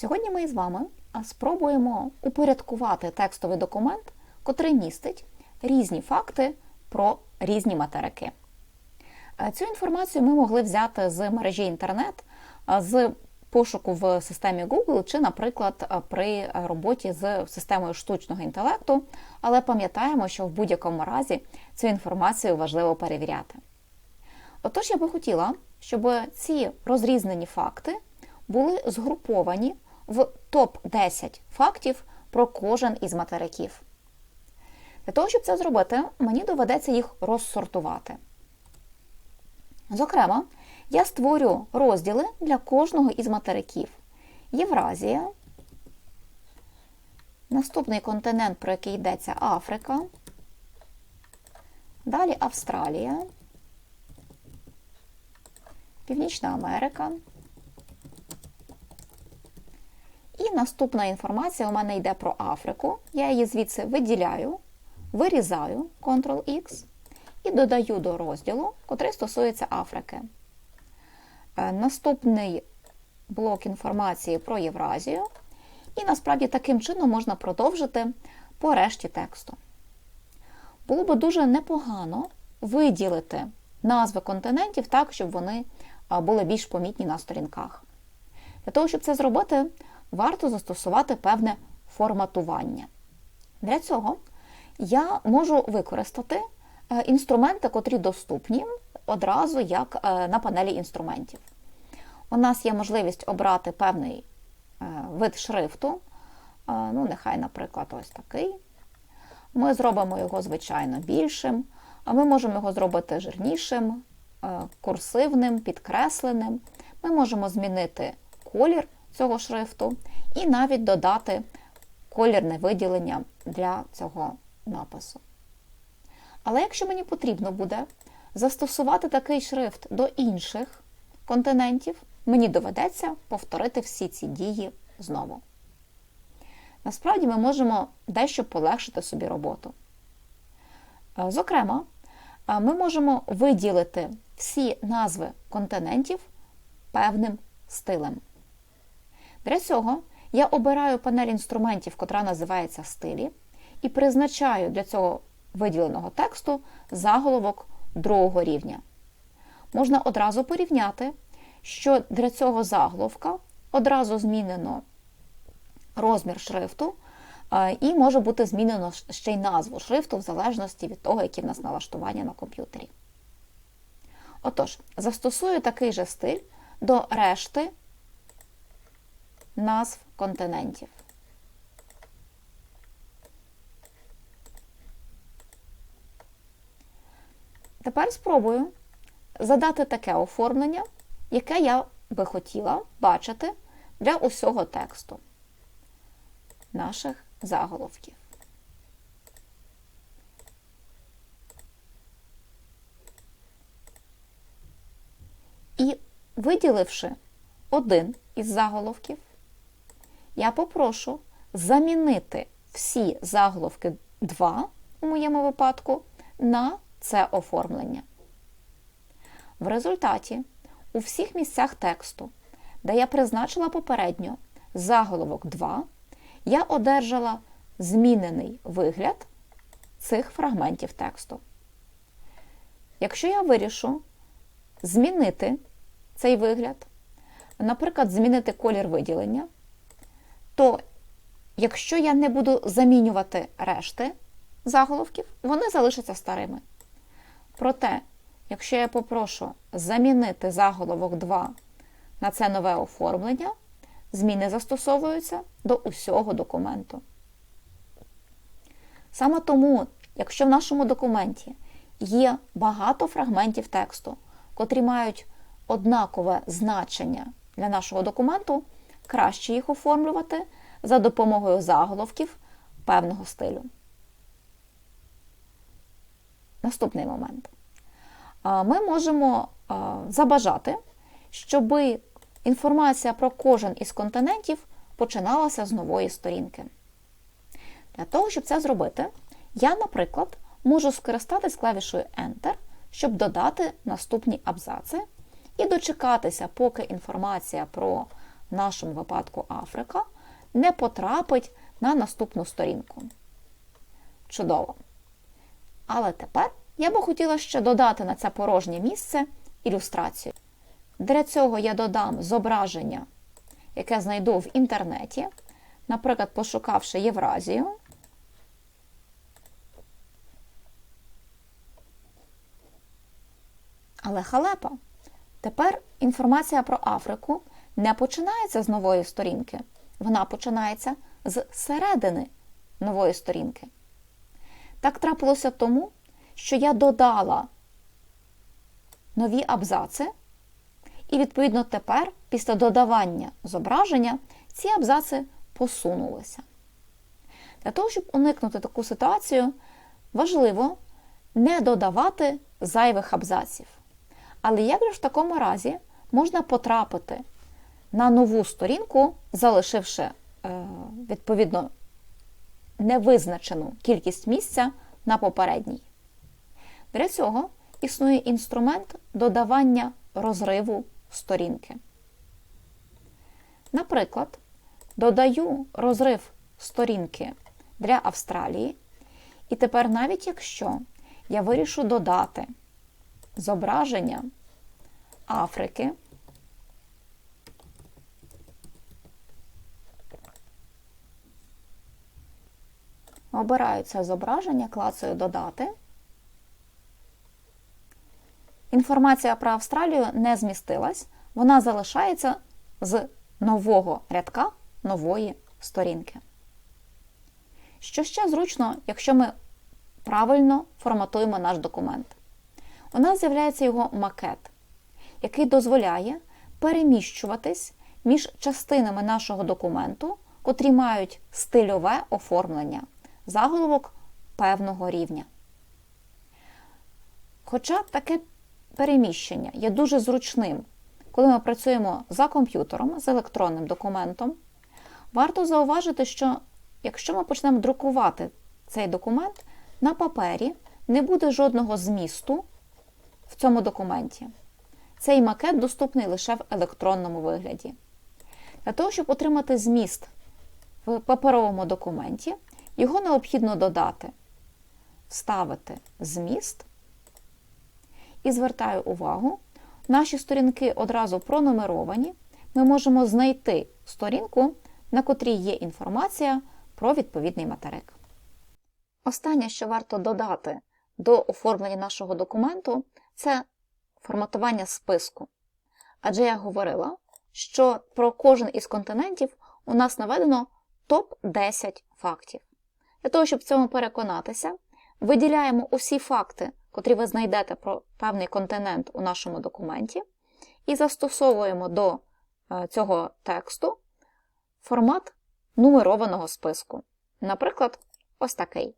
Сьогодні ми з вами спробуємо упорядкувати текстовий документ, котрий містить різні факти про різні материки. Е, Цю інформацію ми могли взяти з мережі інтернет, з пошуку в системі Google чи, наприклад, при роботі з системою штучного інтелекту, але пам'ятаємо, що в будь-якому разі цю інформацію важливо перевіряти. Отож, я би хотіла, щоб ці розрізнені факти були згруповані в топ-10 фактів про кожен із материків. Для того, щоб це зробити, мені доведеться їх розсортувати. Зокрема, я створю розділи для кожного із материків. Євразія, наступний континент, про який йдеться Африка, далі Австралія, Північна Америка. І наступна інформація у мене йде про Африку. Я її звідси виділяю, вирізаю Ctrl-X і додаю до розділу, котрий стосується Африки. Е, Наступний блок інформації про Євразію. І насправді таким чином можна продовжити по решті тексту. Було би дуже непогано виділити назви континентів так, щоб вони були більш помітні на сторінках. Для того, щоб це зробити, варто застосувати певне форматування. Для цього я можу використати е, інструменти, котрі доступні одразу як е, на панелі інструментів. У нас є можливість обрати певний е, вид шрифту, ну, нехай, наприклад, ось такий. Ми зробимо його, звичайно, більшим, а ми можемо його зробити жирнішим, курсивним, підкресленим. Ми можемо змінити колір цього шрифту і навіть додати колірне виділення для цього напису. Але якщо мені потрібно буде застосувати такий шрифт до інших континентів, мені доведеться повторити всі ці дії знову. Насправді ми можемо дещо полегшити собі роботу. Е, Зокрема, е, ми можемо виділити всі назви континентів певним стилем. Для цього я обираю панель інструментів, котра називається стилі, і призначаю для цього виділеного тексту заголовок другого рівня. Можна одразу порівняти, що для цього заголовка одразу змінено розмір шрифту, і може бути змінено ще й назву шрифту, в залежності від того, які в нас налаштування на комп'ютері. Отож, застосую такий же стиль до решти назв континентів. Тепер спробую задати таке оформлення, яке я би хотіла бачити для усього тексту наших заголовків. І виділивши один із заголовків, я попрошу замінити всі заголовки 2 у моєму випадку на це оформлення. В результаті у всіх місцях тексту, де я призначила попередньо заголовок 2, я одержала змінений вигляд цих фрагментів тексту. Якщо я вирішу змінити цей вигляд, наприклад, змінити колір виділення, то якщо я не буду замінювати решти заголовків, вони залишаться старими. Проте, якщо я попрошу замінити заголовок 2 на це нове оформлення, зміни застосовуються до усього документу. Саме тому, якщо в нашому документі є багато фрагментів тексту, котрі мають однакове значення для нашого документу, краще їх оформлювати за допомогою заголовків певного стилю. Наступний момент. Ми можемо забажати, щоб інформація про кожен із континентів починалася з нової сторінки. Для того, щоб це зробити, я, наприклад, можу скористатись клавішою Enter, щоб додати наступні абзаци і дочекатися, поки інформація про в нашому випадку Африка, не потрапить на наступну сторінку. Чудово! Але тепер я би хотіла ще додати на це порожнє місце ілюстрацію. Для цього я додам зображення, яке знайду в інтернеті, наприклад, пошукавши Євразію. Але халепа. Тепер інформація про Африку не починається з нової сторінки. Вона починається з середини нової сторінки. Так трапилося тому, що я додала нові абзаци, і, відповідно, тепер, після додавання зображення, ці абзаци посунулися. Для того, щоб уникнути таку ситуацію, важливо не додавати зайвих абзаців. Але як же в такому разі можна потрапити на нову сторінку, залишивши, е, відповідно, невизначену кількість місця на попередній? Для цього існує інструмент додавання розриву сторінки. Наприклад, додаю розрив сторінки для Австралії, і тепер, навіть якщо я вирішу додати зображення Африки, обираю це зображення, клацаю додати. Інформація про Австралію не змістилась, вона залишається з нового рядка нової сторінки. Що ще зручно, якщо ми правильно форматуємо наш документ. У нас з'являється його макет, який дозволяє переміщуватись між частинами нашого документу, котрі мають стильове оформлення, заголовок певного рівня. Хоча таке переміщення є дуже зручним, коли ми працюємо за комп'ютером з електронним документом, варто зауважити, що якщо ми почнемо друкувати цей документ, на папері не буде жодного змісту в цьому документі. Цей макет доступний лише в електронному вигляді. Для того, щоб отримати зміст в паперовому документі, його необхідно додати, вставити зміст. І звертаю увагу, наші сторінки одразу пронумеровані. Ми можемо знайти сторінку, на котрій є інформація про відповідний материк. Останнє, що варто додати до оформлення нашого документу, це форматування списку. Адже я говорила, що про кожен із континентів у нас наведено топ-10 фактів. Для того, щоб в цьому переконатися, виділяємо усі факти, котрі ви знайдете про певний континент у нашому документі, і застосовуємо до е, цього тексту формат нумерованого списку. Наприклад, ось такий.